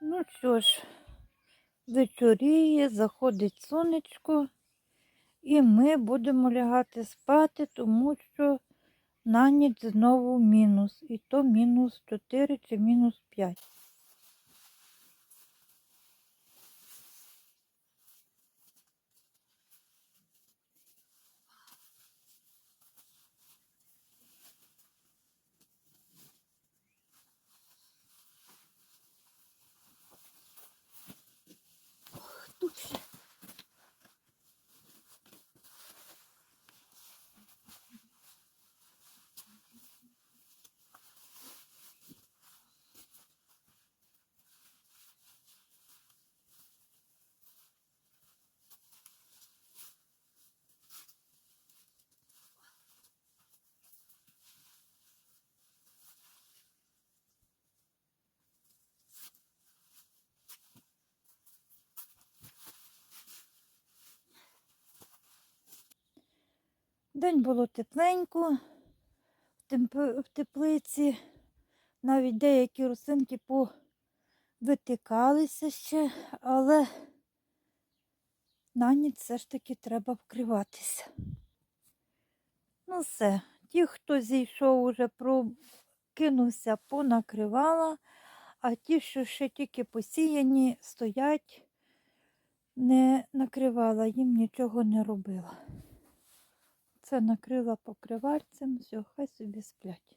Ну що ж, вечоріє, заходить сонечко, і ми будемо лягати спати, тому що на ніч знову мінус. І то мінус 4 чи мінус 5. День було тепленько, в, теплиці навіть деякі росинки повитикалися ще, але на ніч все ж таки треба вкриватися. Ну все, ті, хто зійшов, уже прокинувся, понакривала, а ті, що ще тільки посіяні, стоять, не накривала, їм нічого не робила. Це накрила покривальцем, все, хай собі сплять.